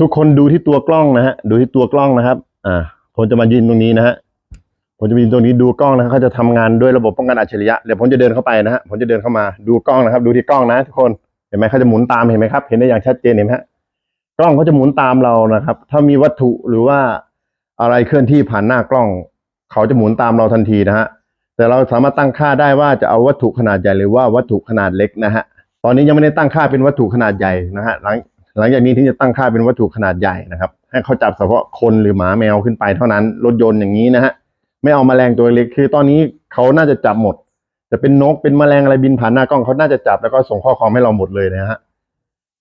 ทุกคนดูที่ตัวกล้องนะฮะ ดูที่ตัวกล้องนะครับ อ่า ผมจะมายืนตรงนี้นะฮะ ผมจะมายืนตรงนี้ดูกล้องนะครับเขาจะทำงานด้วยระบบป้องกันอัจฉริยะ เดี๋ยวผมจะเดินเข้าไปนะฮะ ผมจะเดินเข้ามาดูกล้องนะครับ ดูที่กล้องนะทุกคน เห็นไหมเขาจะหมุนตามเห็นไหมครับ เห็นได้อย่างชัดเจนเห็นไหมฮะ กล้องเขาจะหมุนตามเรานะครับ ถ้ามีวัตถุหรือว่าอะไรเคลื่อนที่ผ่านหน้ากล้อง เขาจะหมุนตามเราทันทีนะฮะ แต่เราสามารถตั้งค่าได้ว่าจะเอาวัตถุขนาดใหญ่หรือว่าวัตถุขนาดเล็กนะฮะ ตอนนี้ยังไม่ได้ตั้งค่าเป็นวัตถุขนาดใหญ่นะฮะหลัง หลังจากนี้ถึงจะตั้งค่าเป็นวัตถุขนาดใหญ่นะครับ ให้เขาจับเฉพาะคนหรือหมาแมวขึ้นไปเท่านั้น รถยนต์อย่างนี้นะฮะ ไม่เอามาแมลงตัวเล็ก คือตอนนี้เขาน่าจะจับหมด จะเป็นนก เป็นแมลงอะไรบินผ่านหน้ากล้องเขาน่าจะจับแล้วก็ส่งข้อความให้เราหมดเลยนะฮะ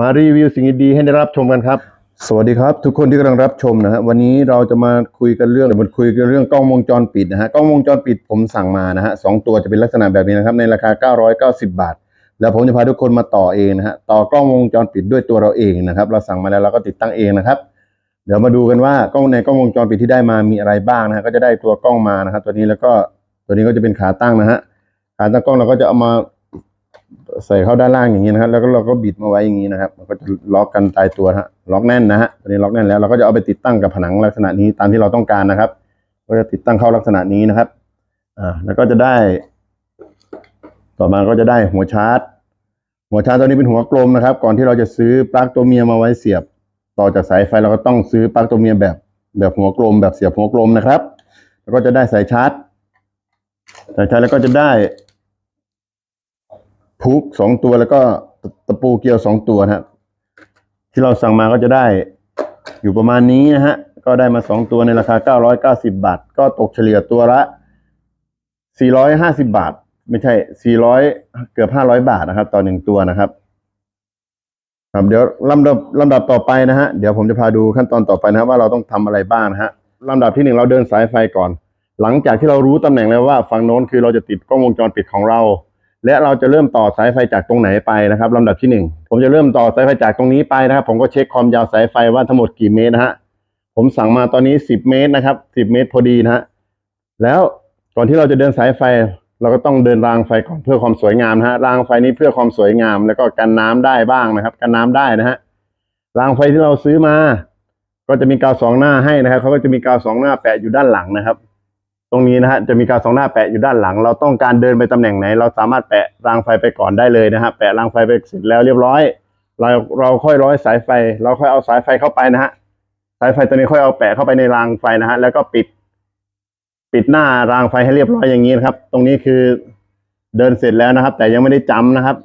มารีวิวสิ่งดีๆให้ได้รับชมกันครับ สวัสดีครับ ทุกคนที่กำลังรับชมนะฮะ วันนี้เราจะมาคุยกันเรื่องมาคุยกันเรื่องกล้องวงจรปิดนะฮะ กล้องวงจรปิดผมสั่งมานะฮะสองตัวจะเป็นลักษณะแบบนี้นะครับ ในราคา 990 บาท แล้วผมจะพาทุกคนมาต่อเองนะฮะต่อกล้องวงจรปิดด้วยตัวเราเองนะครับ เราสั่งมาแล้วเราก็ติดตั้งเองนะครับ เดี๋ยวมาดูกันว่ากล้องในกล้องวงจรปิดที่ได้มามีอะไรบ้างนะฮะก็จะได้ตัวกล้องมานะครับ ตัวนี้แล้วก็ตัวนี้ก็จะเป็นขาตั้งนะฮะขาตั้งกล้องเราก็จะเอามาใส่เข้าด้านล่างอย่างนี้นะครับแล้วก็เราก็บิดมาไว้อย่างนี้นะครับมันก็จะล็อกกันตายตัวฮะล็อกแน่นนะฮะตัวนี้ล็อกแน่นแล้วเราก็จะเอาไปติดตั้งกับผนังลักษณะนี้ตามที่เราต้องการนะครับ ก็จะติดตั้งเข้าลักษณะนี้นะครับอ่าแล้วก็จะได้ ต่อมาก็จะได้หัวชาร์จ หัวชาร์จตัวนี้เป็นหัวกลมนะครับ ก่อนที่เราจะซื้อปลั๊กตัวเมียมาไว้เสียบ ต่อจากสายไฟเราก็ต้องซื้อปลั๊กตัวเมียแบบแบบหัวกลม แบบเสียบหัวกลมนะครับ แล้วก็จะได้สายชาร์จ สายชาร์จแล้วก็จะได้พุกสองตัวแล้วก็ตะตะปูเกลียวสองตัวนะครับที่เราสั่งมาก็จะได้อยู่ประมาณนี้นะฮะ ก็ได้มาสองตัวในราคา 990 บาท ก็ตกเฉลี่ยตัวละ 450 บาท ไม่ใช่400เกือบ500บาทนะครับ ต่อหนึ่งตัวนะครับ ครับ เดี๋ยวลำดับลำดับต่อไปนะฮะ เดี๋ยวผมจะพาดูขั้นตอนต่อไปนะครับ ว่าเราต้องทำอะไรบ้างนะฮะลำดับที่หนึ่งเราเดินสายไฟก่อน หลังจากที่เรารู้ตำแหน่งแล้วว่าฝั่งโน้นคือเราจะติดกล้องวงจรปิดของเรา และเราจะเริ่มต่อสายไฟจากตรงไหนไปนะครับลำดับที่หนึ่งผมจะเริ่มต่อสายไฟจากตรงนี้ไปนะครับ ผมก็เช็คความยาวสายไฟว่าทั้งหมดกี่เมตรนะฮะผมสั่งมาตอนนี้สิบเมตรนะครับสิบเมตรพอดีนะฮะแล้วก่อนที่เราจะเดินสายไฟ เราก็ต้องเดินรางไฟก่อนเพื่อความสวยงามนะฮะรางไฟนี้เพื่อความสวยงาม แล้วก็กันน้ำได้บ้างนะครับ กันน้ำได้นะฮะรางไฟที่เราซื้อมา ก็จะมีกาวสองหน้าให้นะครับเขาก็จะมีกาวสองหน้าแปะอยู่ด้านหลังนะครับ ตรงนี้นะฮะจะมีกาวสองหน้าแปะอยู่ด้านหลัง เราต้องการเดินไปตำแหน่งไหน เราสามารถแปะรางไฟไปก่อนได้เลยนะฮะแปะรางไฟไปเสร็จแล้วเรียบร้อย เราเราค่อยร้อยสายไฟ เราค่อยเอาสายไฟเข้าไปนะฮะสายไฟตัวนี้ค่อยเอาแปะเข้าไปในรางไฟนะฮะแล้วก็ปิด ปิดหน้ารางไฟให้เรียบร้อยอย่างนี้นะครับ ตรงนี้คือเดินเสร็จแล้วนะครับ แต่ยังไม่ได้จำนะครับ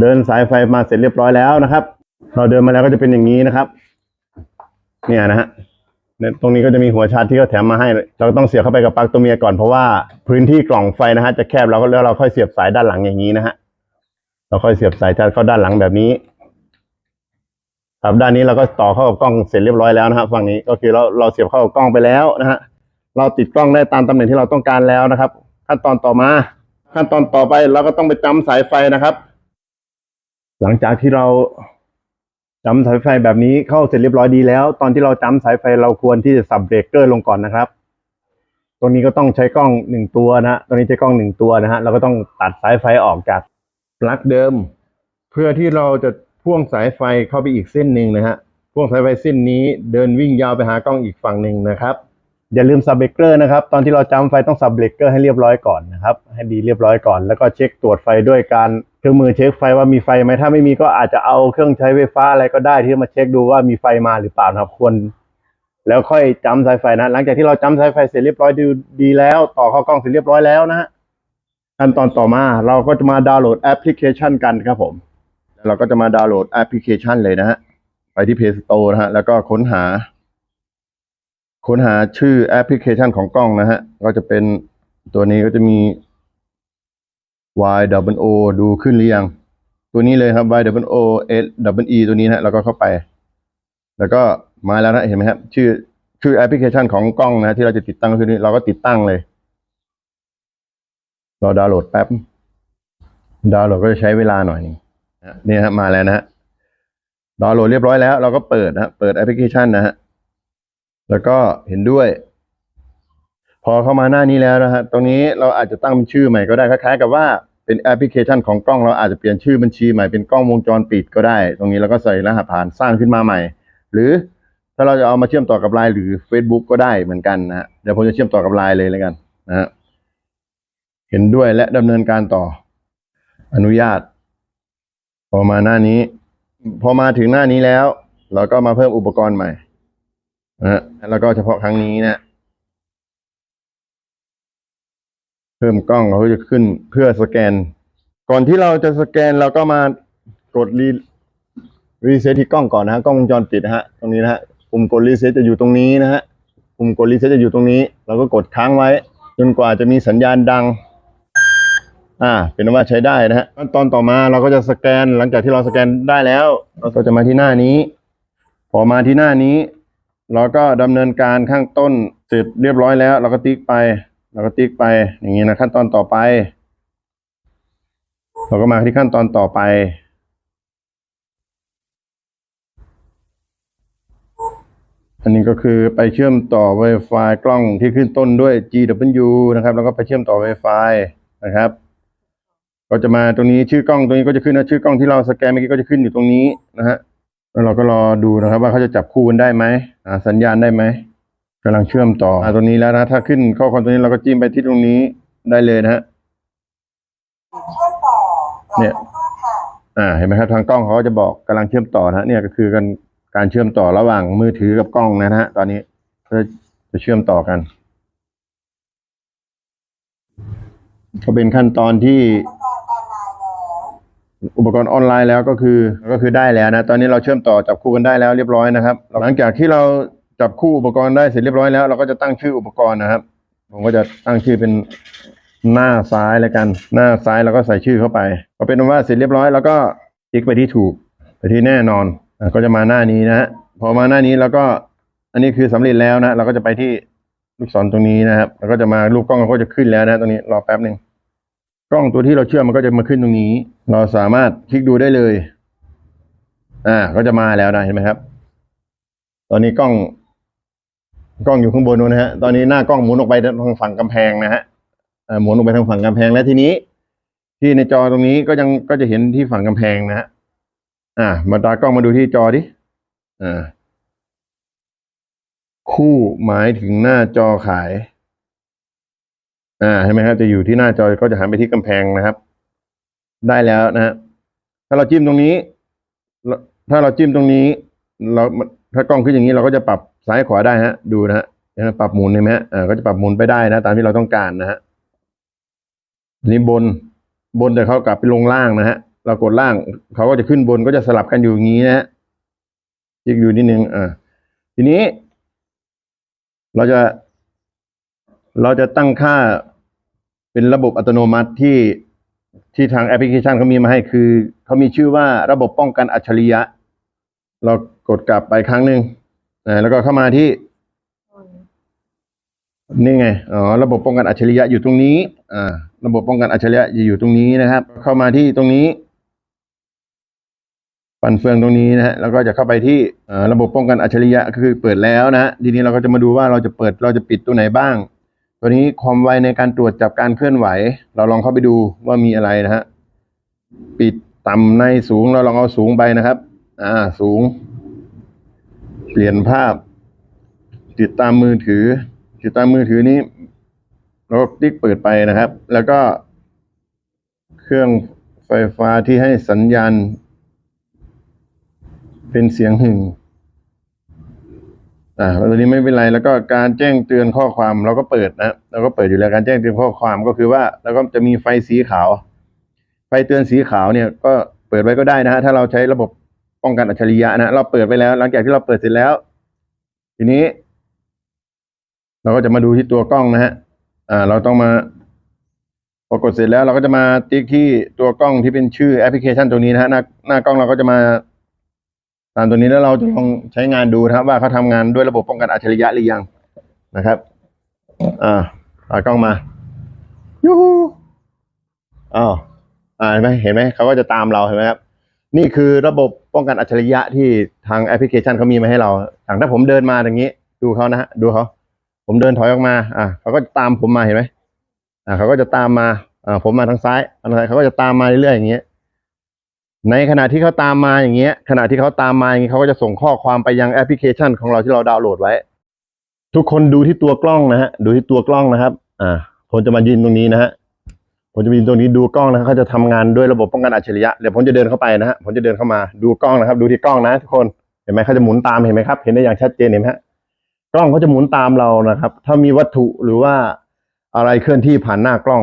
เดินสายไฟมาเสร็จเรียบร้อยแล้วนะครับ เราเดินมาแล้วก็จะเป็นอย่างนี้นะครับ เนี่ยนะฮะตรงนี้ก็จะมีหัวชาร์จที่เขาแถมมาให้ เราต้องเสียบเข้าไปกับปลั๊กตัวเมียก่อนเพราะว่าพื้นที่กล่องไฟนะฮะจะแคบเราก็แล้วเราค่อยเสียบสายด้านหลังอย่างนี้นะฮะเราค่อยเสียบสายชาร์จเข้าด้านหลังแบบนี้ครับด้านนี้เราก็ต่อเข้ากับกล้องเสร็จเรียบร้อยแล้วนะครับฝั่งนี้ก็คือเราเราเสียบเข้ากับกล้องไปแล้วนะฮะ เราติดกล้องได้ตามตำแหน่งที่เราต้องการแล้วนะครับ ขั้นตอนต่อมา ขั้นตอนต่อไปเราก็ต้องไปจำสายไฟนะครับ หลังจากที่เราจำสายไฟแบบนี้เข้าเสร็จเรียบร้อยดีแล้ว ตอนที่เราจำสายไฟเราควรที่จะสับเบรกเกอร์ลงก่อนนะครับตรงนี้ก็ต้องใช้กล้องหนึ่งตัวนะฮะตรงนี้ใช้กล้องหนึ่งตัวนะฮะเราก็ต้องตัดสายไฟออกจากปลั๊กเดิม เพื่อที่เราจะพ่วงสายไฟเข้าไปอีกเส้นหนึ่งนะฮะพ่วงสายไฟเส้นนี้เดินวิ่งยาวไปหากล้องอีกฝั่งหนึ่งนะครับ อย่าลืมสับเบรกเกอร์นะครับ ตอนที่เราจำไฟต้องสับเบรกเกอร์ให้เรียบร้อยก่อนนะครับ ให้ดีเรียบร้อยก่อน แล้วก็เช็คตรวจไฟด้วยการเครื่องมือเช็คไฟว่ามีไฟไหมถ้าไม่มีก็อาจจะเอาเครื่องใช้ไฟฟ้าอะไรก็ได้ที่มาเช็คดูว่ามีไฟมาหรือเปล่านะครับควรแล้วค่อยจำสายไฟนะ หลังจากที่เราจำสายไฟเสร็จเรียบร้อยดีดีแล้ว ต่อเข้ากล้องเสร็จเรียบร้อยแล้วนะฮะขั้นตอนต่อมาเราก็จะมาดาวน์โหลดแอปพลิเคชันกันครับผม เราก็จะมาดาวน์โหลดแอปพลิเคชันเลยนะฮะไปที่ Play Store นะฮะแล้วก็ค้นหา ค้นหาชื่อแอปพลิเคชันของกล้องนะฮะ ก็จะเป็นตัวนี้ก็จะมี y w o ดูขึ้นหรือยัง ตัวนี้เลยครับ y w o s w e ตัวนี้นะแล้วก็เข้าไป แล้วก็มาแล้วนะเห็นไหมครับ ชื่อชื่อแอปพลิเคชันของกล้องนะที่เราจะติดตั้งก็คือนี้เราก็ติดตั้งเลยรอดาวน์โหลดแป๊บดาวน์โหลดก็จะใช้เวลาหน่อยนึงนี่ฮะมาแล้วนะฮะดาวน์โหลดเรียบร้อยแล้ว เราก็เปิดนะเปิดแอปพลิเคชันนะฮะ แล้วก็เห็นด้วย พอเข้ามาหน้านี้แล้วนะฮะ ตรงนี้เราอาจจะตั้งเป็นชื่อใหม่ก็ได้คล้ายๆกับว่าเป็นแอปพลิเคชันของกล้องเราอาจจะเปลี่ยนชื่อบัญชีใหม่เป็นกล้องวงจรปิดก็ได้ ตรงนี้เราก็ใส่รหัสผ่านสร้างขึ้นมาใหม่ หรือถ้าเราจะเอามาเชื่อมต่อกับไลน์หรือ Facebook ก็ได้เหมือนกันนะฮะเดี๋ยวผมจะเชื่อมต่อกับไลน์เลยแล้วกันนะฮะเห็นด้วยและดำเนินการต่อ อนุญาต พอมาหน้านี้ พอมาถึงหน้านี้แล้ว เราก็มาเพิ่มอุปกรณ์ใหม่ นะฮะแล้วก็เฉพาะครั้งนี้นะเพิ่มกล้องเขาจะขึ้นเพื่อสแกน ก่อนที่เราจะสแกนเราก็มากดรีรีเซ็ตที่กล้องก่อนนะฮะกล้องวงจรปิดนะฮะตรงนี้นะฮะปุ่มกดรีเซ็ตจะอยู่ตรงนี้นะฮะปุ่มกดรีเซ็ตจะอยู่ตรงนี้ เราก็กดค้างไว้ จนกว่าจะมีสัญญาณดัง อ่า เป็นว่าใช้ได้นะฮะขั้นตอนต่อมาเราก็จะสแกนหลังจากที่เราสแกนได้แล้ว เราก็จะมาที่หน้านี้ พอมาที่หน้านี้ เราก็ดำเนินการข้างต้นเสร็จเรียบร้อยแล้ว เราก็ติ๊กไป เราก็ติ๊กไปอย่างนี้นะขั้นตอนต่อไป เราก็มาที่ขั้นตอนต่อไปอันนี้ก็คือไปเชื่อมต่อ Wi-Fi กล้องที่ขึ้นต้นด้วย GW นะครับ แล้วก็ไปเชื่อมต่อ Wi-Fi นะครับ ก็จะมาตรงนี้ชื่อกล้องตรงนี้ก็จะขึ้นนะชื่อกล้องที่เราสแกนเมื่อกี้ก็จะขึ้นอยู่ตรงนี้นะฮะ แล้วเราก็รอดูนะครับว่าเขาจะจับคู่กันได้ไหมอ่าสัญญาณได้ไหมกำลังเชื่อมต่ออ่าตรงนี้แล้วนะถ้าขึ้นข้อความตรงนี้เราก็จิ้มไปที่ตรงนี้ได้เลยนะฮะเชื่อมต่อเนี่ยห้าค่ะอ่าเห็นไหมครับทางกล้องเขาก็จะบอกกำลังเชื่อมต่อนะฮะเนี่ยก็คือการการเชื่อมต่อระหว่างมือถือกับกล้องนะฮะตอนนี้เพื่อจะเชื่อมต่อกัน ก็เป็นขั้นตอนที่ อุปกรณ์ออนไลน์แล้วก็คือก็คือได้แล้วนะตอนนี้เราเชื่อมต่อจับคู่กันได้แล้วเรียบร้อยนะครับ หลังจากที่เราจับคู่อุปกรณ์ได้เสร็จเรียบร้อยแล้ว เราก็จะตั้งชื่ออุปกรณ์นะครับ ผมก็จะตั้งชื่อเป็นหน้าซ้ายแล้วกัน หน้าซ้ายเราก็ใส่ชื่อเข้าไปพอเป็นว่าเสร็จเรียบร้อยแล้วก็ติ๊กไปที่ถูกไปที่แน่นอนก็จะมาหน้านี้นะฮะพอมาหน้านี้แล้วก็อันนี้คือสำเร็จแล้วนะเราก็จะไปที่ลูกศรตรงนี้นะครับ แล้วก็จะมาลูกกล้องก็จะขึ้นแล้วนะตรงนี้รอแป๊บหนึ่ง กล้องตัวที่เราเชื่อมมันก็จะมาขึ้นตรงนี้ เราสามารถคลิกดูได้เลย อ่า ก็จะมาแล้วนะเห็นไหมครับ ตอนนี้กล้อง กล้องอยู่ข้างบนนู้นนะฮะ ตอนนี้หน้ากล้องหมุนออกไปทางฝั่งกำแพงนะฮะอ่าหมุนออกไปทางฝั่งกำแพงและทีนี้ ที่ในจอตรงนี้ก็ยังก็จะเห็นที่ฝั่งกำแพงนะฮะ อ่า มาตากล้องมาดูที่จอดิ อ่า คู่หมายถึงหน้าจอขาย อ่าเห็นไหมครับจะอยู่ที่หน้าจอก็จะหันไปที่กำแพงนะครับ ได้แล้วนะฮะถ้าเราจิ้มตรงนี้ ถ้าเราจิ้มตรงนี้ เราถ้ากล้องขึ้นอย่างนี้เราก็จะปรับซ้ายขวาได้ฮะ ดูนะฮะปรับหมุนเห็นไหมฮะอ่าก็จะปรับหมุนไปได้นะ ตามที่เราต้องการนะฮะนี้บนบนแต่เขากลับไปลงล่างนะฮะ เรากดล่างเขาก็จะขึ้นบนก็จะสลับกันอยู่อย่างนี้นะฮะยิกอยู่นิดนึงอ่าทีนี้ เราจะ เราจะตั้งค่า เป็นระบบอัตโนมัติที่ที่ทางแอปพลิเคชันเขามีมาให้คือเขามีชื่อว่าระบบป้องกันอัจฉริยะ เรากดกลับไปครั้งหนึ่งแล้วก็เข้ามาที่ นี่ไงอ๋อระบบป้องกันอัจฉริยะอยู่ตรงนี้ อ่า ระบบป้องกันอัจฉริยะอยู่ตรงนี้นะครับ เข้ามาที่ตรงนี้ฟันเฟืองตรงนี้นะฮะแล้วก็จะเข้าไปที่อ่าระบบป้องกันอัจฉริยะคือเปิดแล้วนะฮะทีนี้เราก็จะมาดูว่าเราจะเปิดเราจะปิดตัวไหนบ้าง ตัวนี้ความไวในการตรวจจับการเคลื่อนไหว เราลองเข้าไปดูว่ามีอะไรนะฮะ ปิดต่ำในสูงเราลองเอาสูงไปนะครับ อ่า สูง เปลี่ยนภาพ ติดตามมือถือ ติดตามมือถือนี้ เราก็ติ๊กเปิดไปนะครับ แล้วก็ เครื่องไฟฟ้าที่ให้สัญญาณ เป็นเสียงหึ่ง อ่าตัวนี้ไม่เป็นไรแล้วก็การแจ้งเตือนข้อความเราก็เปิดนะเราก็เปิดอยู่แล้วการแจ้งเตือนข้อความก็คือว่าแล้วก็จะมีไฟสีขาว ไฟเตือนสีขาวเนี่ยก็เปิดไว้ก็ได้นะฮะถ้าเราใช้ระบบป้องกันอัจฉริยะนะเราเปิดไปแล้ว หลังจากที่เราเปิดเสร็จแล้ว ทีนี้ เราก็จะมาดูที่ตัวกล้องนะฮะอ่า เราต้องมาพอกดเสร็จแล้วเราก็จะมาติ๊กที่ตัวกล้องที่เป็นชื่อแอปพลิเคชันตัวนี้นะฮะหน้าหน้ากล้องเราก็จะมา ตามตัวนี้แล้วเราจะลองใช้งานดูนะครับ ว่าเขาทำงานด้วยระบบป้องกันอัจฉริยะหรือยังนะครับ อ่าตากล้องมายูฮูอ้าวอ่าเห็นไหมเห็นไหมเขาก็จะตามเราเห็นไหมครับ นี่คือระบบป้องกันอัจฉริยะที่ทางแอปพลิเคชันเขามีมาให้เราอย่างถ้าผมเดินมาอย่างนี้ ดูเขานะฮะดูเขาผมเดินถอยออกมา อ่าเขาก็ตามผมมาเห็นไหมอ่าเขาก็จะตามมาอ่าผมมาทางซ้ายทางซ้ายเขาก็จะตามมาเรื่อยๆอย่างเงี้ย ในขณะที่เขาตามมาอย่างเงี้ย ขณะที่เขาตามมาอย่างเงี้ยเขาก็จะส่งข้อความไปยังแอปพลิเคชันของเราที่เราดาวน์โหลดไว้ ทุกคนดูที่ตัวกล้องนะฮะ ดูที่ตัวกล้องนะครับ อ่า ผมจะมายืนตรงนี้นะฮะ ผมจะมายืนตรงนี้ดูกล้องนะเขาจะทำงานด้วยระบบป้องกันอัจฉริยะ เดี๋ยวผมจะเดินเข้าไปนะฮะ ผมจะเดินเข้ามาดูกล้องนะครับ ดูที่กล้องนะทุกคน เห็นไหมเขาจะหมุนตามเห็นไหมครับ เห็นได้อย่างชัดเจนเห็นไหมฮะ กล้องเขาจะหมุนตามเรานะครับ ถ้ามีวัตถุหรือว่าอะไรเคลื่อนที่ผ่านหน้ากล้อง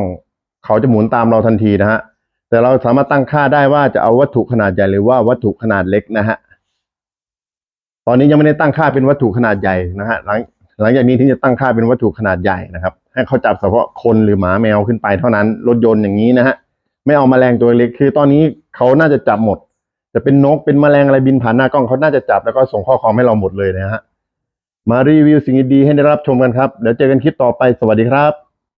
เขาจะหมุนตามเราทันทีนะฮะ แต่เราสามารถตั้งค่าได้ว่าจะเอาวัตถุขนาดใหญ่หรือว่าวัตถุขนาดเล็กนะฮะตอนนี้ยังไม่ได้ตั้งค่าเป็นวัตถุขนาดใหญ่นะฮะหลังหลังจากนี้ถึงจะตั้งค่าเป็นวัตถุขนาดใหญ่นะครับ ให้เขาจับเฉพาะคนหรือหมาแมวขึ้นไปเท่านั้นรถยนต์อย่างนี้นะฮะไม่เอาแมลงตัวเล็กคือ ตอนนี้เขาน่าจะจับหมด จะเป็นนกเป็นแมลงอะไรบินผ่านหน้ากล้องเขาน่าจะจับแล้วก็ส่งข้อความให้เราหมดเลยนะฮะมารีวิวสิ่งดีๆให้ได้รับชมกันครับเดี๋ยวเจอกันคลิปต่อไปสวัสดีครับ